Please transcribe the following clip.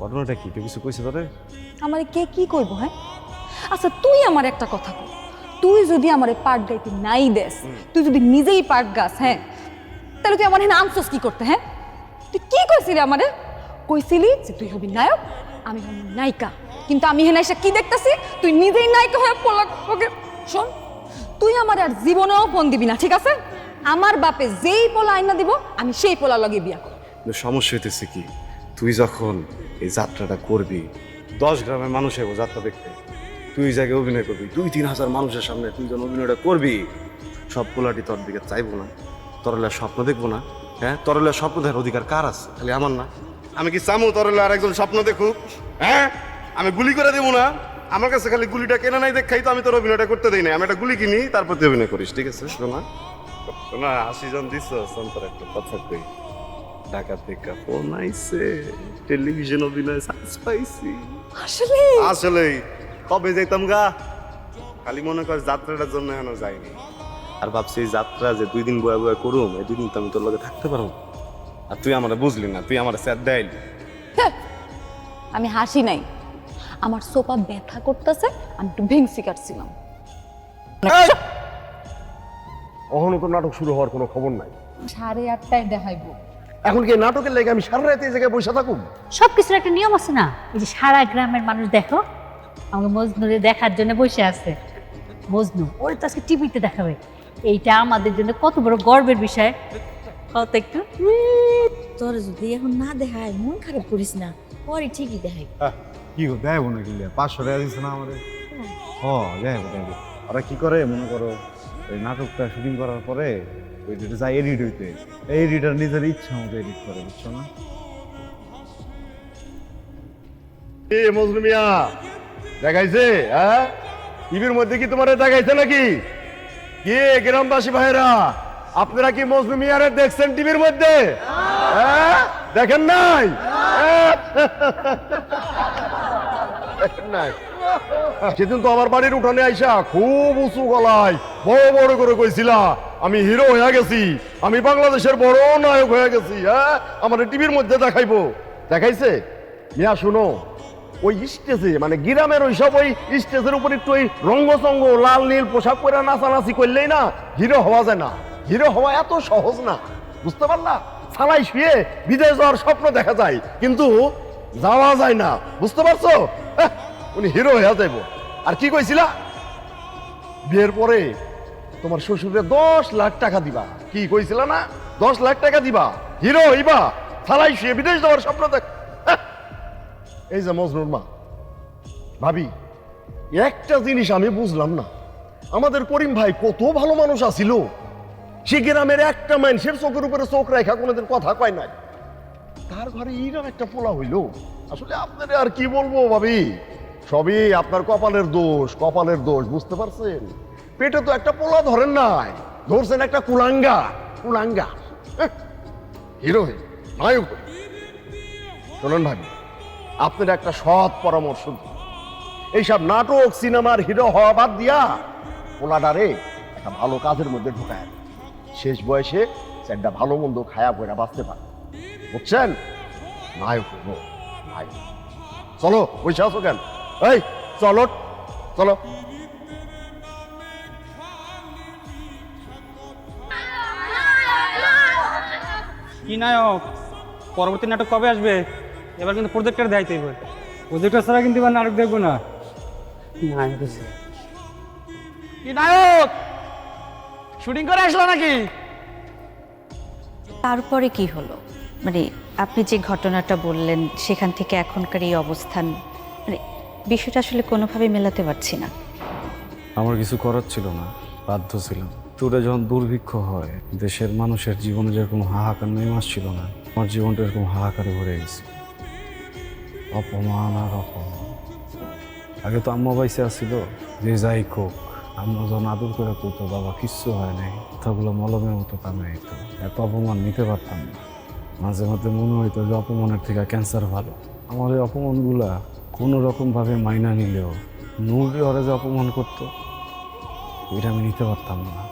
ঘটনাটা কি? কেউ কিছু কইছে তোরে? আমারে কে কি কইব হ্যাঁ? আচ্ছা তুই আমার একটা কথা কই তুই যদি আমারে পাট গাইতে নাই দেস তুই যদি নিজেই পাট গাস হ্যাঁ? তাহলে তুই আমার হ্যাঁ আনছস কি করতে হ্যাঁ? তুই কি কইছিলি আমারে? কইছিলি যে তুই হবি নায়ক আমি হবি নায়িকা। কিন্তু আমি হেনা এসে কি দেখতাছি? তুই নিজেই নায়িকা হয়ে পোলা ওকে শোন তুই আমার আর জীবনেও ফোন দিবি না ঠিক আছে? আমার বাপে যেই পোলা আইনা দিব আমি সেই পোলা লগে বিয়া করব। সমস্যা হইতেছে কি? তুই যখন এই যাত্রাটা করবি। দশ গ্রামের মানুষ এবো যাত্রা দেখতে। তুই জায়গায় অভিনয় করবি, দুই তিন হাজার মানুষের সামনে তুই যখন অভিনয়টা করবি, সব পোলাটি তোর দিকে চাইব না। তরলে স্বপ্ন দেখব না। হ্যাঁ? তরলে স্বপ্ন দেখার অধিকার কার আছে? খালি আমার না। আমি কি চামু তরলে আর একজন স্বপ্ন দেখুক? হ্যাঁ? আমি গুলি করে দেবো না। আমার কাছে খালি গুলিটা কেনা নাই দেখাই তো আমি তোর অভিনয়টা করতে দেই না আমি একটা গুলি কিনি, তারপর তুই অভিনয় করিস, ঠিক আছে? শোনা? শোনা আশি জন দিস একটা কথা কই। ঢাকা থেকে ফোন আইছে টেলিভিশন অভিনয় চান্স পাইছি। আসলে? আসলেই কবে যাইতাম গা? খালি মনে কর যাত্রাটার জন্য এখনও যাইনি। আর ভাবছি এই যাত্রা যে দুই দিন বয়া বয়া করুম এই দুই দিন তো আমি তোর লগে থাকতে পারব। আর তুই আমার বুঝলি না তুই আমার স্যার দেয়লি আমি হাসি নাই। আমার সোপা ব্যথা করতেছে আমি একটু ভেংসি কাটছিলাম। কখনো তো নাটক শুরু হওয়ার কোনো খবর নাই। সাড়ে আটটায় দেখাইবো। এখন কি নাটকের লেগে আমি সারা রাতে এই জায়গায় বসে থাকুম? সব কিছুর একটা নিয়ম আছে না? এই যে সারা গ্রামের মানুষ দেখো আমাকে মজনুরে দেখার জন্য বসে আছে। মজনু ওর তো আজকে টিভিতে দেখাবে। এইটা আমাদের জন্য কত বড় গর্বের বিষয়। কত একটু। তোর যদি এখন না দেখায় মন খারাপ করিস না। পরে ঠিকই দেখাই কি গো দেয় না কি পাঁচশো টাকা দিচ্ছে না আমাদের হ দেয় দেয় ওরা কি করে? মনে করো ওই নাটকটা শুটিং করার পরে ওই যেটা এডিট হইতে। এই এডিটার নিজের ইচ্ছা মতো এডিট করে, বুঝছ না? এ মজনু দেখাইছে হ্যাঁ? টিভির মধ্যে কি তোমার দেখাইছে নাকি? কে গ্রামবাসী ভাইরা আপনারা কি মজনু মিয়ারে দেখছেন টিভির মধ্যে? হ্যাঁ? দেখেন নাই? হ্যাঁ? দেখেন নাই। সেদিন তো আমার বাড়ির উঠানে আইসা খুব উঁচু গলায় বড় বড় করে কইছিলা, আমি হিরো হয়ে গেছি, আমি বাংলাদেশের বড় নায়ক হয়ে গেছি হ্যাঁ? আমার টিভির মধ্যে দেখাইবো। দেখাইছে? মিয়া, শুনো, ওই স্টেজে মানে গ্রামের ওই সব ওই স্টেজের উপর একটু ওই রঙ্গচঙ্গ লাল, নীল পোশাক পরে নাচানাচি করলেই না হিরো হওয়া যায় না। হিরো হওয়া এত সহজ না, বুঝতে পারলা? সালাই শুয়ে বিদেশ যাওয়ার স্বপ্ন দেখা যায়, কিন্তু যাওয়া যায় না, বুঝতে পারছ? উনি হিরো হয়ে যাইব। আর কি কইছিলা? বিয়ের পরে তোমার শ্বশুরে দশ লাখ টাকা দিবা। কি কইছিলা না? দশ লাখ টাকা দিবা। হিরো হইবা। সালাই শুয়ে বিদেশ যাওয়ার স্বপ্ন দেখ। হ্যাঁ, এই যে মজনুর মা ভাবি একটা জিনিস আমি বুঝলাম না। আমাদের করিম ভাই কত ভালো মানুষ আছিল। সে গ্রামের একটা মানুষের চোখের উপরে চোখ রেখা কোনোদিন কথা কয় নাই। তার ঘরে এইরকম একটা পোলা হইল। আসলে আপনারে আর কি বলব ভাবি? সবই আপনার কপালের দোষ কপালের দোষ, বুঝতে পারছেন? পেটে তো একটা পোলা ধরেন নাই, ধরছেন একটা কুলাঙ্গা কুলাঙ্গা। হিরো নায়ক। শোনেন ভাবি আপনার একটা সৎ পরামর্শ। এইসব নাটক, সিনেমার হিরো হওয়া বাদ দিয়া পোলাডারে একটা ভালো কাজের মধ্যে ঢুকায়। শেষ বয়সে একটা ভালো মন্দ খায়া পয়রা বাঁচতে পারে। বুঝছেন? নায়ক নায়ক। চলো, বসে আছো কেন? এই চলো চলো। কি নায়ক? পরবর্তী নাটক কবে আসবে? এবার কিন্তু প্রজেক্টর দেখাইতে হবে প্রজেক্টর ছাড়া কিন্তু এবার নাটক দেখব না। নায়ক কি নায়ক? শুটিং করে আসলো নাকি? তারপরে কি হলো? মানে আপনি যে ঘটনাটা বললেন সেখান থেকে এখনকার এই অবস্থান মানে বিষয়টা আসলে কোনোভাবে মেলাতে পারছি না। আমার কিছু করার ছিল না, বাধ্য ছিলাম। টুরে যখন দুর্ভিক্ষ হয়, দেশের মানুষের জীবনে যেরকম হাহাকার নেমে আসছিল না, আমার জীবনটা এরকম হাহাকারে ভরে গেছে। অপমান আর অপমান। আগে তো আম্মা বাইসে আসছিল, যে যাই কোক, আম্মা যখন আদর করে করতো বাবা, কিচ্ছু হয় নাই। কথাগুলো মলমের মতো কামে হইতো এত অপমান নিতে পারতাম না। মাঝে মধ্যে মনে হইতো যে অপমানের থেকে ক্যান্সার ভালো। আমার এই অপমানগুলা কোনো রকমভাবে মাইনা নিলেও নূরকে ওরা যে অপমান করতো এটা আমি নিতে পারতাম না।